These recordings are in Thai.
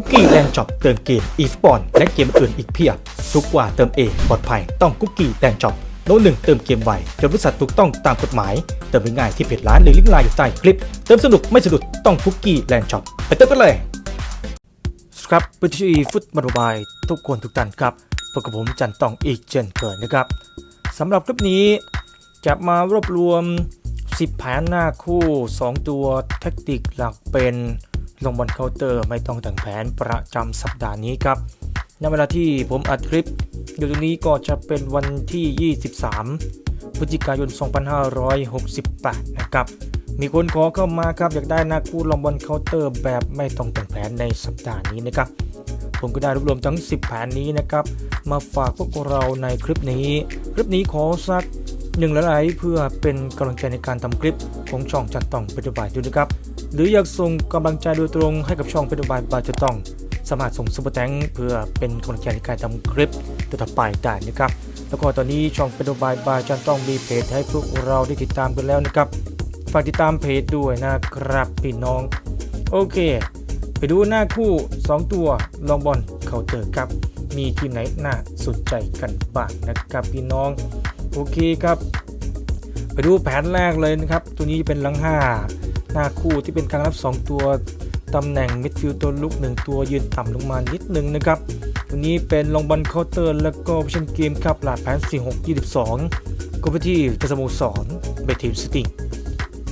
คุกกี้แลนด์ช็อปเติมเกมอีสปอนและเกมอื่นอีกเพียบ ทุกว่าเติมเองปลอดภัยต้องคุกกี้แลนด์ช็อปโน้ตหนึ่งเติมเกมไวจนบริษัทถูกต้องตามกฎหมาย เติมง่ายที่เพจร้านหรือลิงก์ไลน์อยู่ใต้คลิป เติมสนุกไม่สะดุดต้องคุกกี้แลนด์ช็อปไปเติมกันเลยครับวิธีฟุตบอลบายทุกคนทุกท่านครับพบกับผมจันตองอีกเช่นเคยนะครับสำหรับคลิปนี้จะมารวบรวม 10แผนหน้าคู่ 2 ตัวแท็กติกหลักเป็น ลงบอลเคาน์เตอร์ไม่ต้องแต่งแผนประจำสัปดาห์นี้ครับในเวลาที่ผมอัดคลิป อยู่ตรงนี้ก็จะเป็นวันที่ 23 พฤศจิกายน 2568 นะครับ มีคนขอเข้ามาครับอยากได้น้าคู่ลงบอลเคาน์เตอร์แบบไม่ต้องแต่งแผนในสัปดาห์นี้นะครับ ผมก็ได้รวบรวมทั้ง 10 แผนนี้นะครับ มาฝากพวกเราในคลิปนี้ คลิปนี้ขอสักหนึ่งละไลค์เพื่อเป็นกำลังใจในการทำคลิปของช่องจัดต้องเป็นบายด้วยนะครับ หรืออยากส่งกำลังใจโดยตรงให้กับช่องเป็นบายบายจะต้อง สามารถส่งซุปเปอร์แตงเพื่อเป็นกำลังใจในการทำคลิปต่อไปได้นะครับ แล้วก็ตอนนี้ช่องเป็นบายบายจันต้องมีเพจให้พวกเราได้ติดตามกันแล้วนะครับ ฝากติดตามเพจด้วยนะครับพี่น้อง โอเค ไปดูหน้าคู่ 2 ตัวลองบอลเคาน์เตอร์ครับ มีทีมไหนน่าสนใจกันบ้างนะครับพี่น้องโอเคครับ ไปดูแผนแรกเลยนะครับ ตัวนี้เป็นหลัง5 หน้าคู่ที่เป็นกลางรับ 2 ตัวตำแหน่งมิดฟิลด์ตัวลุก 1 ตัวยืนต่ำลงมานิดนึงนะครับตัวนี้เป็นลองบอลเคาน์เตอร์ แล้วก็วิชั่นเกมครับหลาดแผน 46 22ก็ไปที่เจสโมสรเบทีมสติง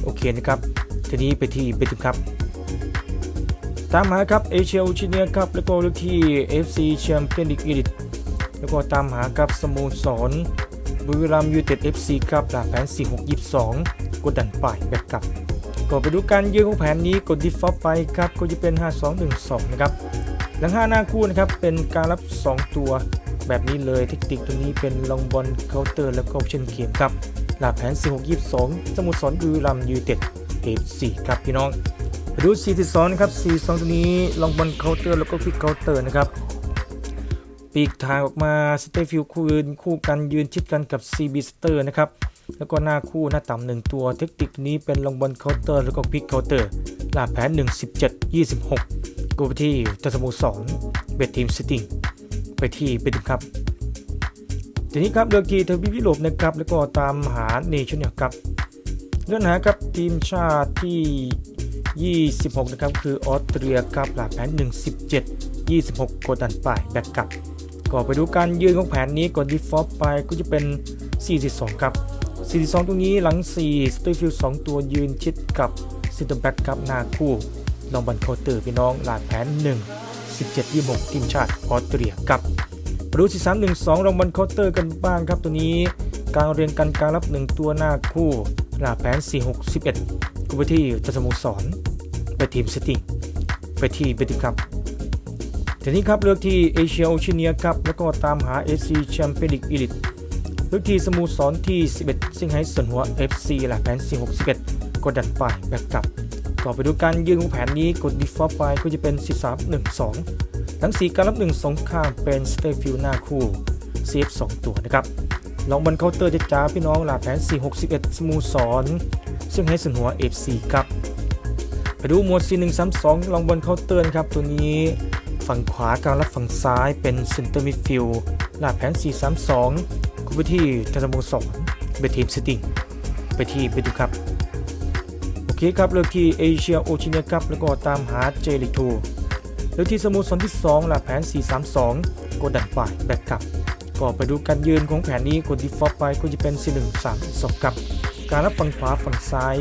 โอเคนะครับ ทีนี้ไปที่เบติมครับตามหาครับเอเชียชิเนียครับแล้วก็เลือกที่ FC แชมเปี้ยนลีกอีลิตแล้วก็ตามหาครับสโมสรบุรีรัมย์ยูเต็ด FC ครับหลักแผน 4622 กดดันไปแบบกลับ ก็ไปดูการยืนของแผนนี้กดดิฟอลไปครับก็จะเป็น 5212 นะครับ หลัง 5 หน้าคู่นะครับ เป็นการรับ 2 ตัวแบบนี้เลยเทคนิคตัวนี้เป็นลองบอลเคาน์เตอร์แล้วก็เช่นเกมครับหลักแผน4622 สมุทรสอนบุรีรัมย์ยูไนเต็ด FC ครับพี่น้องไปดู42นะครับ42 ตัวนี้ลองบอลเคาน์เตอร์แล้วก็ควิกเคาน์เตอร์นะครับปีกทางออกมาสเตฟิลคูยืนคู่กันยืนชิดกันกับ CB สเตอร์นะครับ แล้วก็หน้าคู่หน้าต่ำหนึ่งตัวเทคนิคนี้เป็นลงบอลเคาน์เตอร์แล้วก็ควิกเคาน์เตอร์ลาแผน117 26 กูไปที่ทัสโมสรเบททีมซิตี้ไปที่เบทครับทีนี้ครับเลือกทีทวีปยุโรปนะครับแล้วก็ตามหาเนชั่นเนี่ยครับเรื่องหาครับทีมชาติที่ 26 นะครับ คือออสเตรียครับหลักแผน 117 26 กดดันไปแบ็กกลับก็ไปดูการยืนของแผนนี้กดดีฟอลไปก็จะเป็น 42 ครับ 42 ตรงนี้หลัง 4สเตอร์ฟิล2ตัวยืนชิดกับซินเตอร์แบ็กครับหน้าคู่ ลองบันเคเตอร์พี่น้องหลาดแผน 1 17 26 ทีมชาติออสเตรียครับมาดู43 12ลองบันเคาน์เตอร์กันบ้างครับ ตัวนี้กลางเรียงกันกลางรับ 1 ตัวหน้าคู่หลาดแผน 46 11กูไปที่จัสโมสรไปทีมซิตี้ไปที่เบติครับทีนี้ครับเลือกที่เอเชียโอเชียเนียครับแล้วก็ตามหา AC แชมเปี้ยนลีกอีลิต ลือกทีสมูสรที่ 11 ซิงไฮ้ส่วนหัว FC หลักแผน 461 กดดันไปแบกกลับก็ไปดูการยืนของแผนนี้กด default ไปก็จะเป็น 13 1 2 ทั้ง 4 การรับ1 2ข้างเป็นสเตฟิลหน้าคู่ CF 2 ตัวนะครับลองบอลเคาน์เตอร์จะจ้าพี่น้องหลักแผน 461 สมูสรซึ่งให้ส่วนหัว FC ครับไปดูหมวด 4132 ลองบอลเคาน์เตอร์นะครับตัวนี้ฝั่งขวากางและฝั่งซ้ายเป็นเซนเตอร์มิดฟิลด์ลาดแผน 432 คุณไปที่ทัสโมสรเบทีมซิตี้ไปที่เบตูครับโอเคครับเลือกที่เอเชียโอชิเนียครับแล้วก็ตามหาเจลิทูเลือกที่สโมสรที่2ลาดแผน 432กดดันฝ่ายแบ็กกลับก็ไปดูการยืนของแผนนี้กดดีฟอลไปก็จะเป็น4132กับ การรับฝั่งขวาฝั่งซ้าย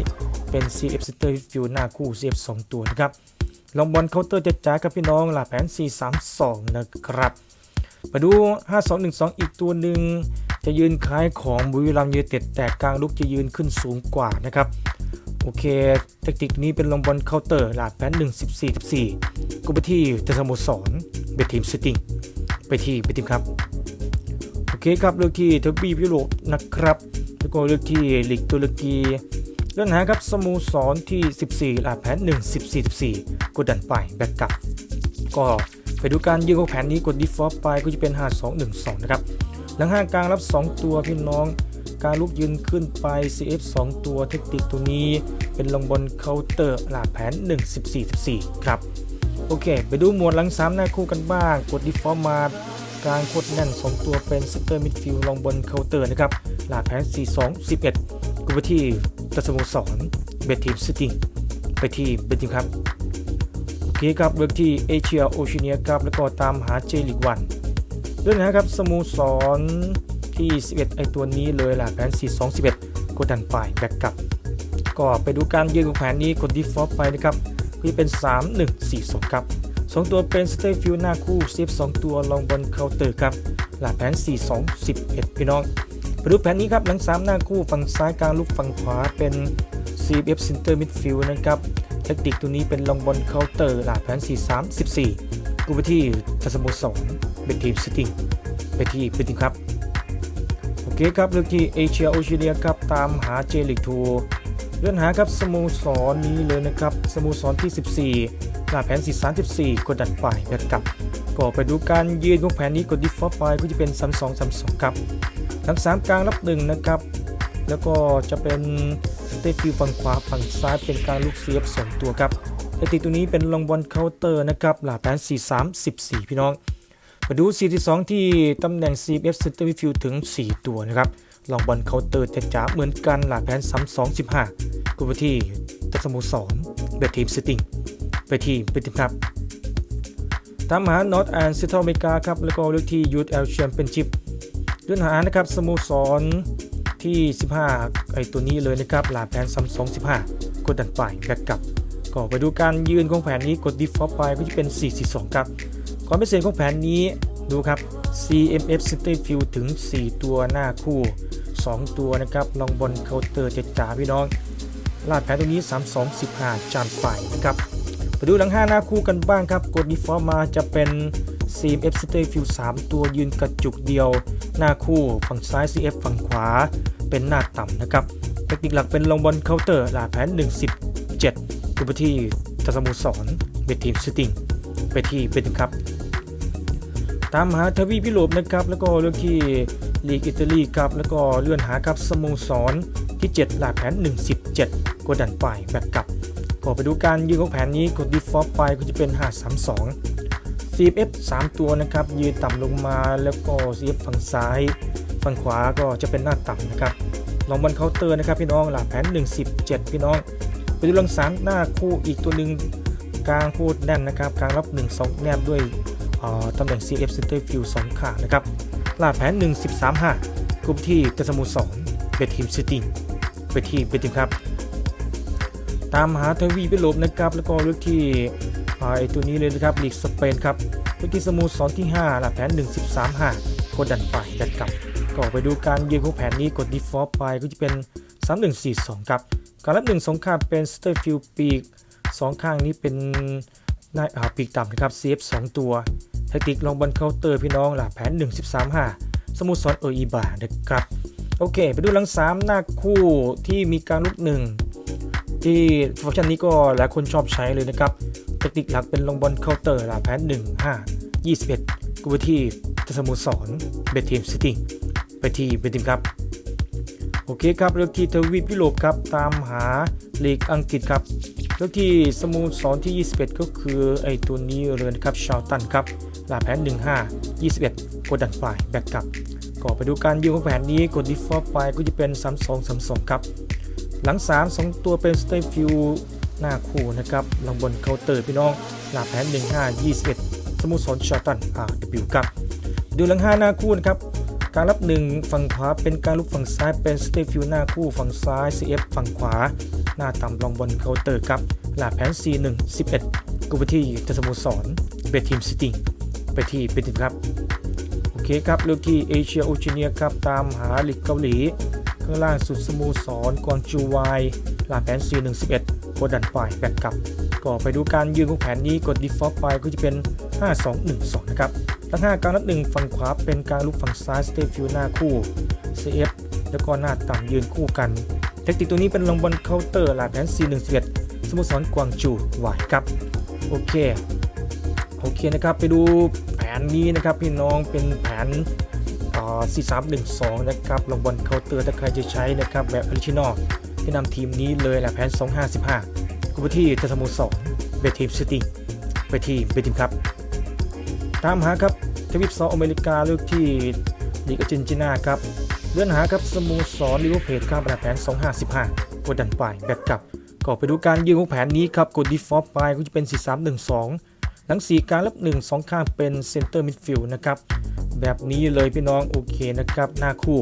เป็น CF สเตอร์ฟิลหน้าคู่ CF 2ตัวนะครับลองบอลเคาน์เตอร์จะจ้ากับพี่น้องหลักแผน 432 นะครับ มาดู 5212 อีกตัวหนึ่ง จะยืนคล้ายของบุรีรัมย์ยูไนเต็ดแต่กลางลุกจะยืนขึ้นสูงกว่านะครับโอเคเทคนิคนี้เป็นลองบอลเคาน์เตอร์หลักแผน114 14ก็ไปที่เจสโมสรเบทีมซิตี้ไปที่เบทีมครับโอเคครับเลือกที่เทวีปยุโรปนะครับแล้วก็เลือกที่ลีกตุรกีเรื่องหาครับสโมสรที่ 14หลาดแผน1 14 14กดดันไปแบ็กกลับก็ ดูการยืนของแผนนี้กด default ไปก็จะเป็น 5212 นะครับ หลังห้างกลางรับ 2 ตัวพี่น้อง การลุกยืนขึ้นไป CF 2 ตัวเทคนิคตัวนี้ เป็นลงบนเคาน์เตอร์หลาแผน 1 14 14 ครับ โอเค ไปดูหมวดหลังสามหน้าคู่กันบ้าง กด default มากลางโคตรแน่น 2 ตัวเป็น center midfield ลงบนเคาน์เตอร์นะครับหลาแผน 4 2 11กูไปที่ตัสโมสรเบทีมซิตี้ไปที่เบทีมครับ เคครับเลือกที่เอเชียโอเชเนียครับแล้วก็ตามหาเจลิกวันเรื่องนะครับสโมสรที่ 11 ไอตัวนี้เลยหลาดแผน4 2 11กดดันไปแบ็กกลับ ก็ไปดูการยืนของแผนนี้กด default ไปนะครับที่เป็น 3 1 4 2ครับ 2 ตัวเป็นสเตฟิลหน้าคู่เซฟ2ตัวลองบนเคาน์เตอร์ครับหลักแผน 4 2 11 พี่น้องไปดูแผนนี้ครับหลัง 3 หน้าคู่ฝั่งซ้ายกลางลูกฝั่งขวาเป็น CF Center Midfield นะครับ เทคนิคตัวนี้เป็นลงบนเคาน์เตอร์หลักแผน 4 3 14กูไปที่ทัสโมสรเป็นทีมซิตี้ไปที่เป็นทีมครับ โอเคครับเลือกที่เอเชียโอเชียเนียครับ ตามหาเจลิกทัวร์เลื่อนหาครับสโมสรนี้เลยนะครับ สโมสรที่ 14หน้าแผน 434กดดันไปแบบกลับก็ไปดูการยืนของแผนนี้กด default ไปก็จะเป็น 32 32 ครับทั้ง3กลางรับหนึ่งนะครับ แล้วก็จะเป็นสเตฟิลฝั่งขวาฝั่งซ้ายเป็นการลูกเสียบสองตัวครับเทคนิตัวนี้เป็นลองบอลเคาน์เตอร์นะครับหลาแผน43 14 พี่น้อง มาดู 42 ที่ตำแหน่ง CF Center Midfield ถึง 4 ตัวนะครับลองบอลเคาน์เตอร์จะจ๋าเหมือนกันหลากแผน3 2 15กูไปที่ตัสโมสรเบททีมซิตี้ไปที่เป็นทีมครับตามหา North and Central America ครับแล้วก็เลือกที่ Youth L Championship เลื่อนหานะครับสโมสร ที่ 15 ไอตัวนี้เลยนะครับหลาแผน3 2 15 กดดันไปแบ็กกลับก็ไปดูการยืนของแผนนี้กด default ไปก็จะเป็น 4 4 2 ครับความพิเศษของแผนนี้ดูครับ CMF City Field ถึง 4 ตัวหน้าคู่ 2 ตัวนะครับลองบนเคาน์เตอร์เจ็ดจ๋าพี่น้องลาดแผนตรงนี้ 3 2 15 จานไปนะครับไปดูหลัง 5 หน้าคู่กันบ้างครับ กด default มาจะเป็น CMF City Field 3 ตัวยืนกระจุกเดียว หน้าคู่ฝั่งซ้าย CF ฝั่งขวา เป็นหน้าต่ำนะครับ เทคนิคหลักเป็นลงบอลเคาน์เตอร์หลาแผน 117กูไปที่ทัสโมสรเบทีมซิตี้ไปที่เป็นครับ ตามหาทวีพิโรปนะครับ แล้วก็เลือกที่ลีกอิตาลีครับ แล้วก็เลื่อนหาครับสโมสรที่ 7 หลักแผน 117กดดันไปแบ็กกลับก็ไปดูการยืนของแผนนี้กด default ไปก็จะเป็น 532 CF 3 ตัวนะครับ ยืนต่ำลงมาแล้วก็ CF ฝั่งซ้าย ฝั่งขวาก็จะเป็นหน้าต่ำนะครับลองบอลเคาน์เตอร์นะครับพี่น้องหลักแผน117 พี่น้องไปดูลังสามหน้าคู่อีกตัวหนึ่งกลางพูดแน่นนะครับกลางรับ 1 2 แนบด้วยตำแหน่ง CF Center Field 2ขานะครับลาดแผน 1 13 5กลุ่มที่กสมุสรเบทีมซิตี้ไปที่เบทีมครับ ตามหาทวีพิโลบนะครับ แล้วก็เลือกที่ไอตัวนี้เลยนะครับลีกสเปนครับเลือกที่สโมุสรที่5ลาดแผน 1 13 5กดดันไปดันกลับ ก็ไปดูการยืนของแผนนี้กด default ไปก็จะเป็น 3 1 4 2 ครับ การรับ1สองข้างเป็น Center Field ปีก 2 ข้างนี้เป็นนาอ่าปีกต่ำนะครับ CF 2 ตัวแทคติกลองบอลเคาน์เตอร์พี่น้องหลักแผน 1 13 5 สมุสรเอออีบานะครับ โอเค ไปดูหลัง 3 หน้าคู่ที่มีการลุกหนึ่งที่ฟังก์ชันนี้ก็หลายคนชอบใช้เลยนะครับแทคติกหลักเป็นลงบอลเคาน์เตอร์หลักแผน 1 5 21กูไปที่สมุสรเบทีมซิตี้ ไปที่เบทีมครับ โอเคครับเลือกที่ทวีปยุโรปครับตามหาลีกอังกฤษครับเลือกที่สโมุสรที่ 21 ก็คือไอตัวนี้เลยนะครับชาวตันครับหลาแผน 15 21 กดดันฝ่ายแบ็กกลับก็ไปดูการยืนของแผนนี้กด default ไปก็จะเป็น 32 32 ครับ หลัง 3 2 ตัวเป็น stay field หน้าคู่นะครับหลังบนเคาน์เตอร์พี่น้องหลาแผน 15 21 สมุสรชาวตัน RW ครับดูหลัง 5 หน้าคู่นะครับ การรับ 1 ฝั่งขวาเป็นการลุกฝั่งซ้ายเป็นสเตฟิลหน้าคู่ฝั่งซ้าย CF ฝั่งขวา หน้าต่ำลองบอลเคาน์เตอร์ครับหลาแผน C1 11กูไปที่ทสโมสรเบทีมซิตี้ไปที่เป็นทีมครับ โอเคครับเลือกที่เอเชียโอเชียเนียครับ ตามหาลีกเกาหลีข้างล่างสุดสโมสรกวางจูวายหลาแผน C1 11กดดันไปแบ็กกลับ ก็ไปดูการยืนของแผนนี้กด default ไปก็จะเป็น 5212 นะครับ ทั้ง5การนัดหนึ่งฝั่งขวาเป็นการลุกฝั่งซ้ายสเตฟิลหน้าคู่ CF แล้วก็หน้าต่ำยืนคู่กัน เทคนิคตัวนี้เป็นลงบอลเคาน์เตอร์หลาแผน C111 สโมสรกวางจูวายครับ โอเค โอเคนะครับไปดูแผนนี้นะครับพี่น้องเป็นแผนอ่า4312 นะครับลงบอลเคาน์เตอร์ถ้าใครจะใช้นะครับแบบออริจินอลที่นำทีมนี้เลยแหละแผน 255กูไปที่ทัสโมสรเบทีมซิตี้ไปทีมไปทีมครับ ตามหาครับทวีปเซาท์อเมริกาเลือกที่ลีกอาร์เจนตินาครับเลื่อนหาครับสโมสรลิเวอร์พูลครับแบบแผน 2515กดดันไปแบกกลับก็ไปดูการยืนของแผนนี้ครับกดดีฟอร์ไปก็จะเป็น 4312 หลัง 4 การรับ 1 2 ข้างเป็นเซนเตอร์มิดฟิลด์นะครับ แบบนี้เลยพี่น้องโอเคนะครับ หน้าคู่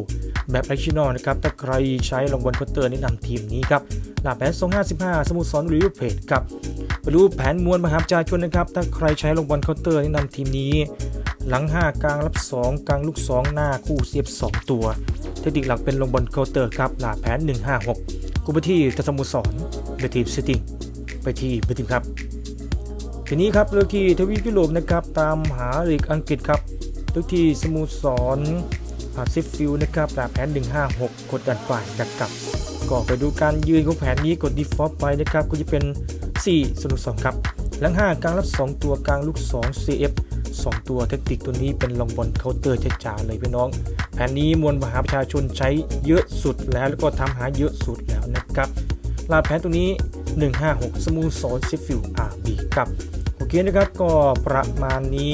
แบบแอชั่นอลนะครับถ้าใครใช้ลงบอลเคาน์เตอร์แนะนำทีมนี้ครับหลาแผน255สโมุทรสอนลิวอร์พูลครับไปดูแผนมวลมหาประชาชนนะครับ ถ้าใครใช้ลงบอลเคาน์เตอร์แนะนำทีมนี้ หลัง 5 กลางรับ 2 กลางลูก 2 หน้าคู่เสียบ 2 ตัว เทคนิคหลักเป็นลงบอลเคาน์เตอร์ครับหลาแผน 156 กูไปที่ตะสมุสรไปทีมซิตี้ไปที่ไปทีมครับทีนี้ครับเลือกที่ทวีปยุโรปนะครับตามหาลีกอังกฤษครับเลือกที่สมุสร อาซิฟฟิลด์นะครับหลาแผน 156 กดดันฝ่ายดักกลับ ก็ไปดูการยืนของแผนนี้กด default ไปนะครับก็จะเป็น 4สนุก2ครับหลัง5กลางรับ 2 ตัวกลางลูก 2 CF 2 ตัวเทคนิคตัวนี้เป็นลองบอลเคาน์เตอร์จ๋าๆเลยพี่น้อง แผนนี้มวลมหาประชาชนใช้เยอะสุดแล้วแล้วก็ทำหาเยอะสุดแล้วนะครับลาแผนตัวนี้ 156 สมูสอนซิฟิลอาร์บีครับโอเคนะครับก็ประมาณนี้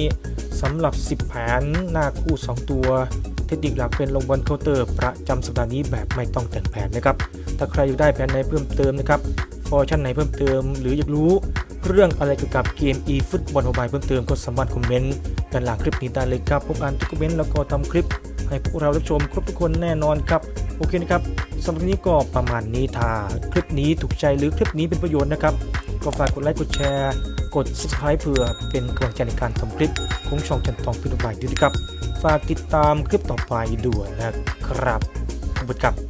สำหรับ 10 แผนหน้าคู่ 2 ตัว เทคนิคหลักเป็นลงบอลเคาน์เตอร์ประจำสัปดาห์นี้แบบไม่ต้องแต่งแผนนะครับ ถ้าใครอยากได้แผนไหนเพิ่มเติมนะครับฟอร์ชั่นไหนเพิ่มเติม หรืออยากรู้เรื่องอะไรเกี่ยวกับเกม e ฟุตบอลโมบายเพิ่มเติมก็สามารถคอมเมนต์ด้านล่างคลิปนี้ได้เลยครับผมอ่านทุกคอมเมนต์แล้วก็ทำคลิป ให้พวกเราได้ชมครบทุกคนแน่นอนครับโอเคนะครับสำหรับนนี้ก็ประมาณนี้ถ้าคลิปนี้ถูกใจหรือคลิปนี้เป็นประโยชน์นะครับก็ฝากกดไลค์กดแชร์ กด subscribe เพื่อเป็นกำลังใจในการทำคลิปของช่องจันทองพิรุบายด้วยนะครับ ฝากติดตามคลิปต่อไปด้วยนะครับขอบคุณครับ